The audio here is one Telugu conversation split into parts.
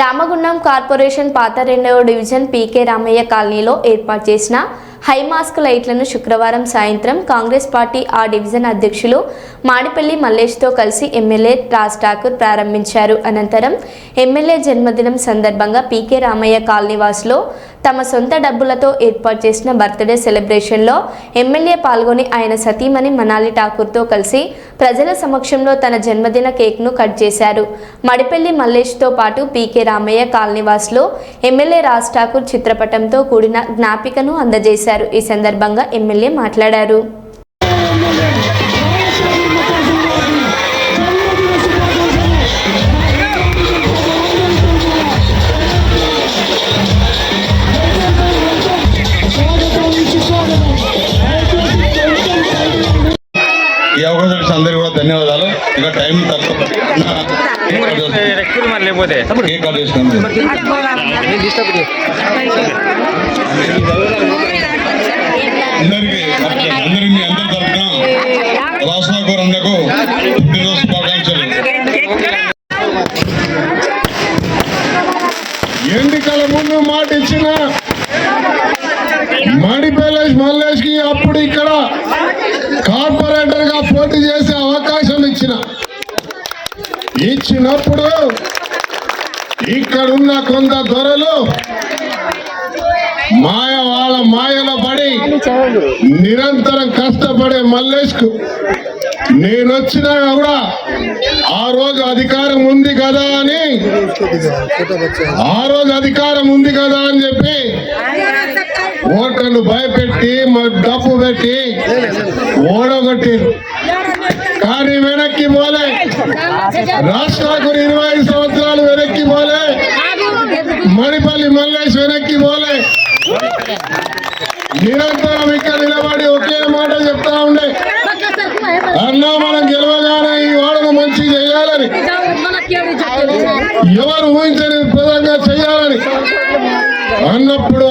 రామగుండం కార్పొరేషన్ పాత రెండవ డివిజన్ పీకే రామయ్య కాలనీలో ఏర్పాటు చేసిన హై మాస్క్ లైట్లను శుక్రవారం సాయంత్రం కాంగ్రెస్ పార్టీ ఆ డివిజన్ అధ్యక్షులు మాడిపల్లి మల్లేష్తో కలిసి ఎమ్మెల్యే రాజ్ ఠాకూర్ ప్రారంభించారు. అనంతరం ఎమ్మెల్యే జన్మదినం సందర్భంగా పీకే రామయ్య కాలనీ వాసులో తమ సొంత డబ్బులతో ఏర్పాటు చేసిన బర్త్డే సెలబ్రేషన్లో ఎమ్మెల్యే పాల్గొని ఆయన సతీమణి మనాలి ఠాకూర్తో కలిసి ప్రజల సమక్షంలో తన జన్మదిన కేక్ను కట్ చేశారు. మడిపల్లి మల్లేష్తో పాటు పీకే రామయ్య కాలనీవాస్లో ఎమ్మెల్యే రాజ్ ఠాకూర్ చిత్రపటంతో కూడిన జ్ఞాపికను అందజేశారు. ఈ సందర్భంగా ఎమ్మెల్యే మాట్లాడారు. ధన్యవాదాలు. ఇక టైం తక్కువ కేక్ కట్ చేసుకుంది అందరి తరఫున పుట్టినరోజు శుభాకాంక్షలు. ఎన్నికల ముందు మాట ఇచ్చిన మణిపేలేష్ మల్లేష్కి అప్పుడు ఇక్కడ కార్పొరేట్ ఏర్పాటు చేసే అవకాశం ఇచ్చిన. ఇచ్చినప్పుడు ఇక్కడున్న కొంత దొరలు మాయ వాళ్ళ మాయలో పడి నిరంతరం కష్టపడే మల్లేష్కు నేను వచ్చినా కూడా ఆ రోజు అధికారం ఉంది కదా అని ఆ రోజు అధికారం ఉంది కదా అని చెప్పి ఓటర్లు భయపెట్టి డబ్బు పెట్టి ఓడగొట్టారు వెనక్కి పోలే. రాష్ట్రాలకు ఇరవై ఐదు సంవత్సరాలు వెనక్కి పోలే. మణిపల్లి మల్లేష్ వెనక్కి పోలే. నిరంతరం ఇక్కడ నిలబడి ఒకే మాట చెప్తా ఉండే. అన్నా మనం గెలవగానే ఈ వాడను మంచి చేయాలని. ఎవరు ఊహించని విధంగా చేయాలని. అన్నప్పుడు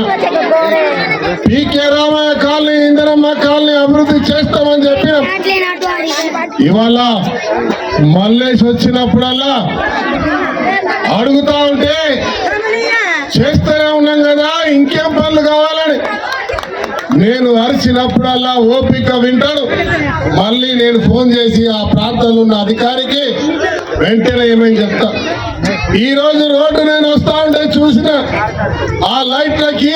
మాట PK Ramaiah colony Indiramma colony అభివృద్ధి చేస్తామని చెప్పిన ఇవాళ మల్లేష్ వచ్చినప్పుడల్లా అడుగుతా ఉంటే చేస్తూనే ఉన్నాం కదా ఇంకేం పనులు కావాలని. నేను అరిచినప్పుడల్లా ఓపిక వింటాడు మళ్ళీ నేను ఫోన్ చేసి ఆ ప్రాంతంలో ఉన్న అధికారికి వెంటనే ఏమని చెప్తా. ఈ రోజు రోడ్డు నేను వస్తా ఉంటే చూసిన ఆ లైట్లకి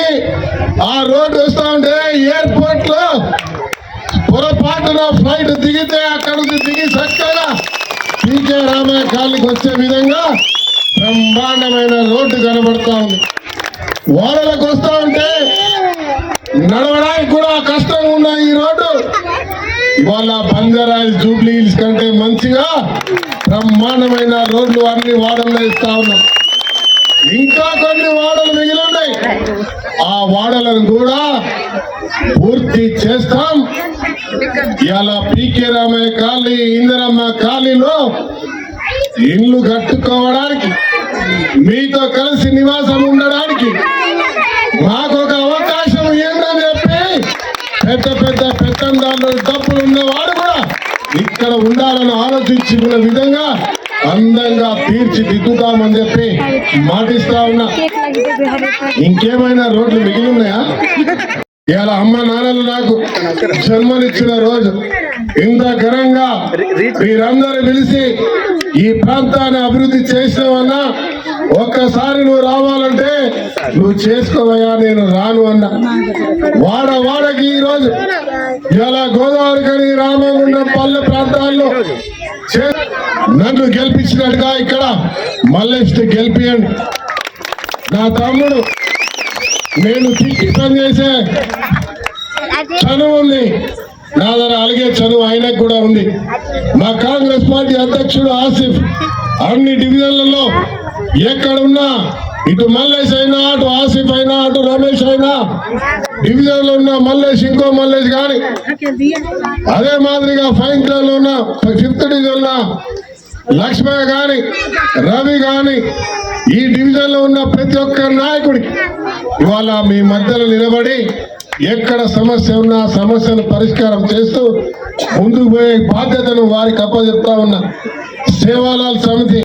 ఆ రోడ్డు వస్తా ఉంటే ఎయిర్పోర్ట్లో పొరపాటున ఫ్లైట్ దిగితే అక్కడ దిగి చక్కగా పీకే రామయ్య కాళ్ళకి వచ్చే విధంగా బ్రహ్మాండమైన రోడ్డు కనబడతా ఉంది. ఓడలకు వస్తా ఉంటే నడవడానికి కూడా కష్టంగా ఉన్న ఈ రోడ్డు. ఇవాళ బంజారాయిల్ జూబ్లీ హిల్స్ కంటే మంచిగా బ్రహ్మాండమైన రోడ్లు అన్ని వాడల్లో ఇస్తా ఉన్నాం. ఇంకా కొన్ని వాడలు మిగిలి ఉన్నాయి. ఆ వాడలను కూడా పూర్తి చేస్తాం. ఇలా పీకే రామయ్య ఖాళీ ఇందిరమ్మ ఖాళీలో ఇల్లు కట్టుకోవడానికి మీతో కలిసి నివాసం ఉండడానికి మాకు ఒక అవకాశం ఏందని చెప్పి పెద్ద పెద్ద పెత్తందారులు డబ్బులు ఉన్నవాడు కూడా ఇక్కడ ఉండాలని ఆలోచించుకున్న విధంగా అందంగా తీర్చిదిద్దుతామని చెప్పి మాటిస్తా ఉన్నా. ఇంకేమైనా రోడ్లు మిగిలి ఉన్నాయా ఇలా అమ్మ నాన్నలు నాకు జన్మనిచ్చిన రోజు. ఇంత ఘనంగా మీరందరూ పిలిచి ఈ ప్రాంతాన్ని అభివృద్ధి చేసావన్నా ఒక్కసారి నువ్వు రావాలంటే నువ్వు చేసుకోవయా నేను రాను అన్నా. వాడ వాడకి ఈ రోజు ఇలా గోదావరి కానీ రామగుండం పల్లె ప్రాంతాల్లో చే- నన్ను గెలిపించినట్టుగా ఇక్కడ మల్లేష్ని గెలిపియండి. నా తమ్ముడు నేను తిట్టి పని చేసే చనువు ఉంది. నా దగ్గర అలాగే చనువు ఆయనకు కూడా ఉంది. మా కాంగ్రెస్ పార్టీ అధ్యక్షుడు ఆసిఫ్ అన్ని డివిజన్లలో ఎక్కడున్నా ఇటు మల్లేష్ అయినా అటు ఆసిఫ్ అయినా అటు రమేష్ అయినా డివిజన్లో ఉన్న మల్లేష్ ఇంకో మల్లేష్ కానీ అదే మాదిరిగా ఫైన్లో ఉన్న ఫిఫ్త్ డివిజన్ లక్ష్మయ్య గాని రవి గాని ఈ డివిజన్లో ఉన్న ప్రతి ఒక్క నాయకుడికి ఇవాళ మీ మధ్యలో నిలబడి ఎక్కడ సమస్య ఉన్నా సమస్యను పరిష్కారం చేస్తూ ముందుకు పోయే బాధ్యతను వారికి అప్పచెప్తా ఉన్నా సేవాలాల్ సమితి